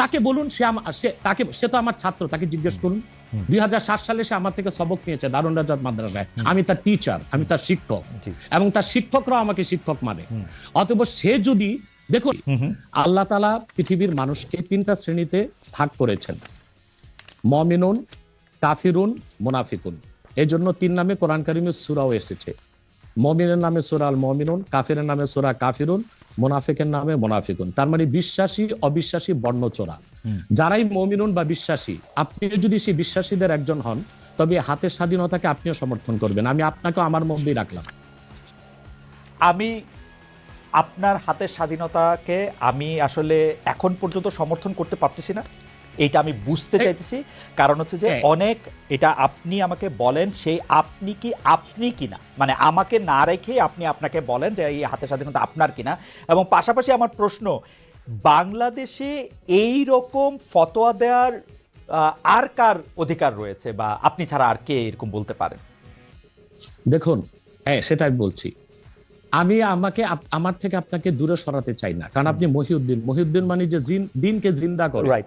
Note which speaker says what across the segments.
Speaker 1: তাকে বলুন সে সে তাকে সে তো আমার ছাত্র তাকে জিজ্ঞেস করুন। দুই সালে সে আমার থেকে সবক নিয়েছে দারুণ রাজার মাদ্রাসায়। আমি তার টিচার আমি তার শিক্ষক। এবং তার শিক্ষকরাও আমাকে শিক্ষক মানে। অতএব সে যদি দেখুন আল্লাহ তালা পৃথিবীর মানুষকে তিনটা শ্রেণীতে ভাগ করেছেন। মমিনুন কাফিরুন মোনাফিকুন। এই জন্য তিন নামে কোরআন কারিমের সুরাও এসেছে। মমিনের নামে সুরা আল মমিনুন কাফিরের নামে সোরা কাফিরুন মোনাফিকের নামে মোনাফিকুন। তার মানে বিশ্বাসী অবিশ্বাসী বর্ণচোরা। যারাই মমিনুন বা বিশ্বাসী আপনি যদি সেই বিশ্বাসীদের একজন হন তবে হাতের স্বাধীনতাকে আপনিও সমর্থন করবেন। আমি আপনাকে আমার মধ্যেই রাখলাম।
Speaker 2: আমি আপনার হাতের স্বাধীনতাকে আমি আসলে এখন পর্যন্ত সমর্থন করতে পারতেছি না। এইটা আমি বুঝতে চাইতেছি। কারণ হচ্ছে যে অনেক এটা আপনি আমাকে বলেন সেই আপনি কি আপনি কিনা। মানে আমাকে না রেখে আপনি আপনাকে বলেন যে এই হাতের স্বাধীনতা আপনার কিনা। এবং পাশাপাশি আমার প্রশ্ন বাংলাদেশে এই রকম ফতোয়া দেওয়ার আহ, আর কার অধিকার রয়েছে? বা আপনি ছাড়া আর কে এরকম বলতে পারেন
Speaker 1: দেখুন হ্যাঁ সেটাই বলছি। আমি আমাকে আমার থেকে আপনাকে দূরে সরাতে চাই না। কারণ আপনি মহিউদ্দিন। মহিউদ্দিন মানে যে জিন- দিনকে জিন্দা করে।
Speaker 2: রাইট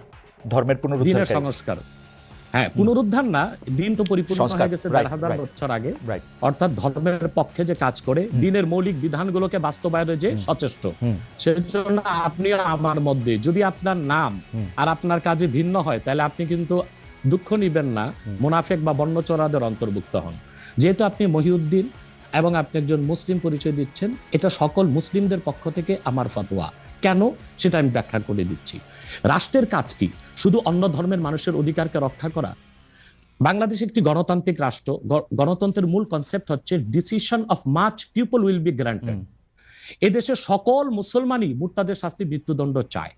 Speaker 2: ধর্মের পুনরুদ্ধার
Speaker 1: সংস্কার। হ্যাঁ পুনরুদ্ধার না দিন তো পরিপূর্ণ হয়ে গেছে দেড় হাজার বছর আগে। অর্থাৎ ধর্মের পক্ষে যে কাজ করে দিনের মৌলিক বিধানগুলোকে বাস্তবায়নে যে সচেষ্ট। সেজন্য আপনি আমার মধ্যে যদি আপনার নাম আর আপনার কাজে ভিন্ন হয় তাহলে আপনি কিন্তু দুঃখ নিবেন না মুনাফেক বা বর্ণচোরাদের অন্তর্ভুক্ত হন। যেহেতু আপনি মহিউদ্দিন এবং আপনি একজন মুসলিম পরিচয় দিচ্ছেন এটা সকল মুসলিমদের পক্ষ থেকে আমার ফতোয়া। কেন সেটা আমি ব্যাখ্যা করে দিচ্ছি। রাষ্ট্রের কাজ কি? শুধু অন্য ধর্মের মানুষের অধিকারকে রক্ষা করা? বাংলাদেশ একটি গণতান্ত্রিক রাষ্ট্র। গণতন্ত্রের মূল কনসেপ্ট হচ্ছে decision of much people will be granted এদেশে সকল মুসলমানই মুরতাদের শাস্তি মৃত্যুদণ্ড চায়।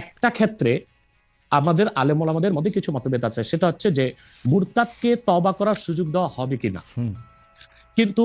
Speaker 1: একটা ক্ষেত্রে আমাদের আলেমল আমাদের মধ্যে কিছু মতভেদ আছে। সেটা হচ্ছে যে মুরতাদকে তবা করার সুযোগ দেওয়া হবে কিনা। কিন্তু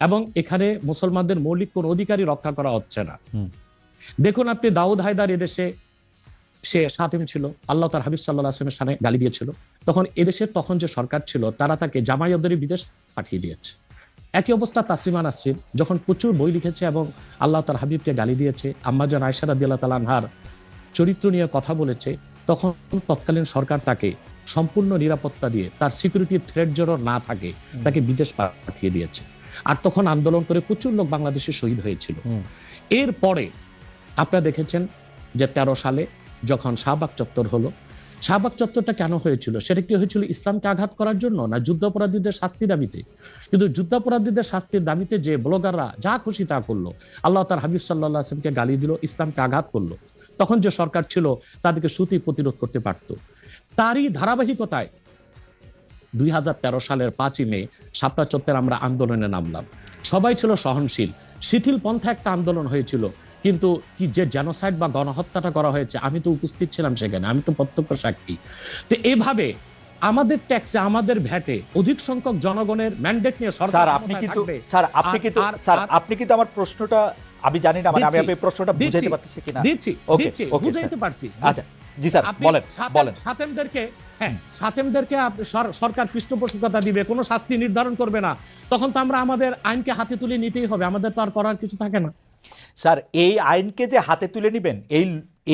Speaker 1: এবং এখানে মুসলমানদের মৌলিক কোন অধিকারই রক্ষা করা হচ্ছে না। দেখুন আপনি দাউদ হায়দার এদেশে সে সাতিম ছিল আল্লাহ তার হাবিব সাল্লাহ আসলামের সামনে গালি দিয়েছিল। তখন এদেশের তখন যে সরকার ছিল তারা তাকে জামাইয়াদের বিদেশ পাঠিয়ে দিয়েছে। একই অবস্থা তাসলিমা নাসরিন যখন প্রচুর বই লিখেছে এবং আল্লাহ তার হাবিবকে গালি দিয়েছে আম্মাজান আয়সারা দিল্লা তালানহার চরিত্র নিয়ে কথা বলেছে তখন তৎকালীন সরকার তাকে সম্পূর্ণ নিরাপত্তা দিয়ে তার সিকিউরিটি থ্রেড যেন না থাকে তাকে বিদেশ পাঠিয়ে দিয়েছে। আর তখন আন্দোলন করে প্রচুর লোক বাংলাদেশে শহীদ হয়েছিল। এরপরে আপনারা দেখেছেন যে তেরো সালে যখন শাহবাগ চত্বর হলো শাহবাগ চত্বরটা কেন হয়েছিল? সেটা কি হয়েছিল ইসলামকে আঘাত করার জন্য না যুদ্ধাপরাধীদের শাস্তি দাবিতে? কিন্তু যুদ্ধাপরাধীদের শাস্তির দাবিতে যে ব্লগাররা যা খুশি তা করল আল্লাহ তার হাবিব সাল্লাহ আসলামকে গালি দিল ইসলামকে আঘাত করল। তখন যে সরকার ছিল তাদেরকে সুতি প্রতিরোধ করতে পারত। তারই ধারাবাহিকতায় দুই সালের পাঁচই মে শাপলা চত্বরে আমরা আন্দোলনে নামলাম। সবাই ছিল সহনশীল। শিথিল পন্থা একটা আন্দোলন হয়েছিল। কিন্তু কি যে জেনোসাইড বা গণহত্যাটা করা হয়েছে আমি তো উপস্থিত ছিলাম সেখানে। আমি তো প্রত্যক্ষ সাক্ষী। তো এভাবে আমাদের ট্যাক্সে আমাদের ভ্যাটে অধিক সংখ্যক জনগণের ম্যান্ডেট নিয়ে সরকার
Speaker 2: আপনি কিন্তু স্যার আপনি কিন্তু স্যার আপনি কিন্তু আমার প্রশ্নটা আমি জানি না মানে আমি আপনার প্রশ্নটা বুঝাইতে পারতেছি কিনা?
Speaker 1: দিচ্ছি দিচ্ছি বুঝাইতে পারছি।
Speaker 2: আচ্ছা জি স্যার বলেন বলেন।
Speaker 1: সাতেমদেরকে হ্যাঁ সাতেমদেরকে সরকার পৃষ্ঠপোষকতা দিবে কোনো শাস্তি নির্ধারণ করবে না। তখন তো আমরা আমাদের আইনকে হাতে তুলে নিতেই হবে আমাদের তো আর করার কিছু থাকে না।
Speaker 2: স্যার এই আইনকে যে হাতে তুলে নেবেন এই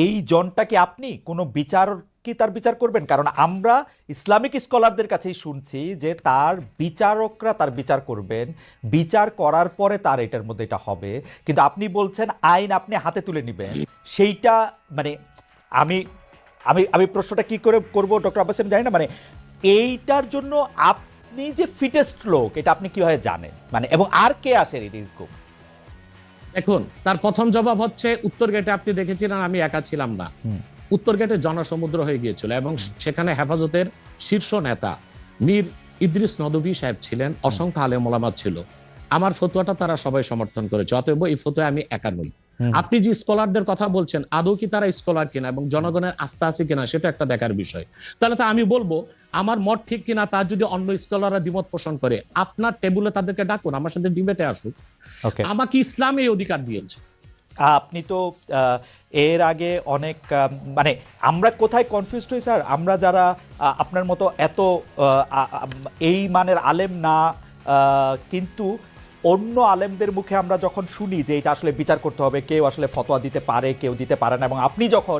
Speaker 2: এই জনটাকে আপনি কোনো বিচার কি তার বিচার করবেন? কারণ আমরা ইসলামিক স্কলারদের কাছেই শুনছি যে তার বিচারকরা তার বিচার করবেন। বিচার করার পরে তার এটার মধ্যে এটা হবে। কিন্তু আপনি বলছেন আইন আপনি হাতে তুলে নেবেন। সেইটা মানে আমি আমি আমি প্রশ্নটা কি করে করব ডক্টর আব্বাস আমি জানি না। মানে এইটার জন্য আপনি যে ফিটেস্ট লোক এটা আপনি কীভাবে জানেন? মানে এবং আর কে আসে এরকম
Speaker 1: দেখুন তার প্রথম জবাব হচ্ছে উত্তর গেটে আপনি দেখেছিলেন আমি একা ছিলাম না। উত্তর গেটে জনসমুদ্র হয়ে গিয়েছিল এবং সেখানে হেফাজতের শীর্ষ নেতা মীর ইদ্রিস নদবী সাহেব ছিলেন অসংখ্য আলেম ওলামা ছিল। আমার ফতুয়াটা তারা সবাই সমর্থন করেছে অতএব এই ফতুয়া আমি একা নই। আপনি যে স্কলারদের কথা বলছেন আদৌ কি তারা স্কলার কিনা এবং জনগণের আস্থা আছে কিনা সেটা একটা দেখার বিষয়। তাহলে তো আমি বলব আমার মত ঠিক কিনা তার যদি অন্য স্কলাররা দ্বিমত পোষণ করে আপনার টেবিলে তাদেরকে ডাকুন আমার সাথে ডিবেটে আসুক। আমাকে ইসলাম এই অধিকার দিয়েছে।
Speaker 2: আপনি তো এর আগে অনেক মানে আমরা কোথায় কনফিউজ হই স্যার আমরা যারা আপনার মতো এত এই মানের আলেম না কিন্তু অন্য আলেমদের মুখে আমরা যখন শুনি যে এটা আসলে বিচার করতে হবে, কেউ আসলে ফতোয়া দিতে পারে, কেউ দিতে পারে না এবং আপনি যখন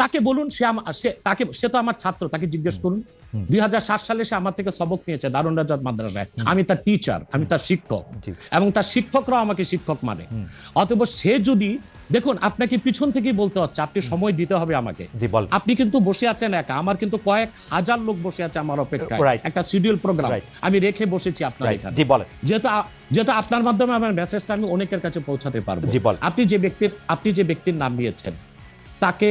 Speaker 1: তাকে বলুন সে সে তাকে সে তো আমার ছাত্র তাকে জিজ্ঞেস করুন। দুই সালে সে আমার থেকে সবক নিয়েছে দারুণ রাজাত মাদ্রাসায়। আমি তার টিচার আমি তার শিক্ষক। এবং তার শিক্ষকরাও আমাকে শিক্ষক মানে। অতএব সে যদি দেখুন আপনাকে পিছন থেকে বলতে হচ্ছে আপনি সময় দিতে হবে আমাকে। আপনি কিন্তু বসে আছেন একা। আমার কিন্তু কয়েক হাজার লোক বসে আছে আমার অপেক্ষায়. একটা শিডিউল প্রোগ্রাম আমি রেখে বসেছি আপনার এখানে। যেহেতু যেহেতু আপনার মাধ্যমে আমার মেসেজটা আমি অনেকের কাছে পৌঁছাতে পারব। আপনি যে ব্যক্তির আপনি যে ব্যক্তির নাম নিয়েছেন তাকে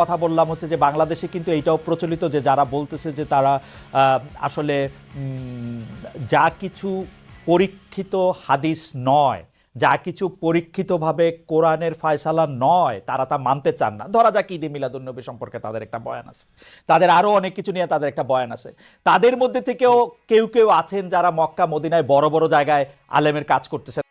Speaker 2: কথা বললাম হচ্ছে যে বাংলাদেশে কিন্তু এইটাও প্রচলিত যে যারা বলতেছে যে তারা আসলে যা কিছু পরীক্ষিত হাদিস নয়, যা কিছু পরীক্ষিতভাবে কোরআনের ফয়সালা নয়, তারা তা মানতে চান না। ধরা যাক ঈদে মিলাদুন্নবী সম্পর্কে তাদের একটা বয়ান আছে। তাদের আরও অনেক কিছু নিয়ে তাদের একটা বয়ান আছে। তাদের মধ্যে থেকেও কেউ কেউ আছেন যারা মক্কা, মদিনায় বড় বড় জায়গায় আলেমের কাজ করতেছেন।